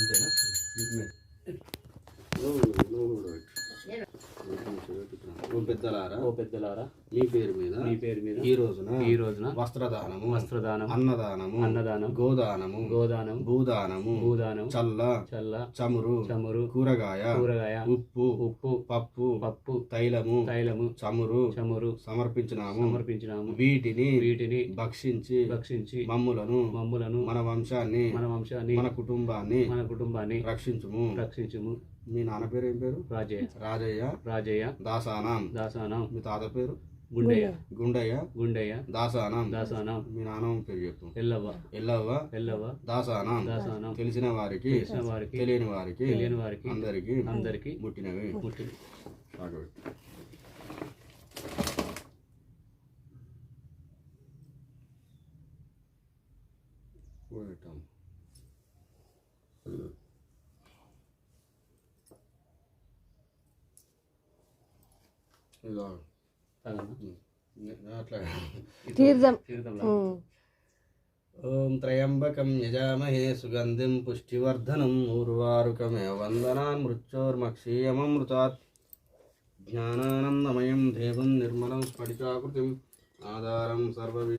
అంతేనా ఓ పెద్దలారా? ఓ పెద్దలారా? మీ పేరు మీద? మీ పేరు మీద? ఈ రోజున? ఈ రోజున? వస్త్రదానము వస్త్రదానం అన్నదానము అన్నదానం గోదానము గోదానం భూదానము భూదానం చల్ల చల్ల చమురు చమురు కూరగాయ కూరగాయ ఉప్పు ఉప్పు పప్పు పప్పు తైలము తైలము చమురు చమురు సమర్పించినాము సమర్పించినాము వీటిని వీటిని భక్షించి భక్షించి మమ్ములను మమ్ములను మన వంశాన్ని మన వంశాన్ని మన కుటుంబాన్ని మన కుటుంబాన్ని రక్షించుము. రక్షించుము. మీ నాన్న పేరు ఏం పేరు? రాజయ్య. రాజయ్య. రాజయ్య. దాసానాం. దాసానం. మీ తాత పేరు? గుండయ్య. గుండయ్య. గుండయ్య. దాసానాం. దాసానం. మీ నాన్నమ్మ పేరు చెప్పు ఎల్లవ్వ. ఎల్లవ్వ. ఎల్లవ్వ. దాసానాం. దాసానం. తెలిసిన వారికి తెలిసిన వారికి తెలియని వారికి తెలియని వారికి అందరికి అందరికి ముట్టినవి ముట్టి సాగబెట్టు. తీర్థం. ఓం త్రయంబకం యజామహే సుగంధిం పుష్టివర్ధనం ఊర్వారుకమే వందనాన్ మృత్యోర్మక్షీయమమృతాత్ జ్ఞానానందమయం దేవం నిర్మలం స్ఫటికాకృతిం ఆధారం సర్వ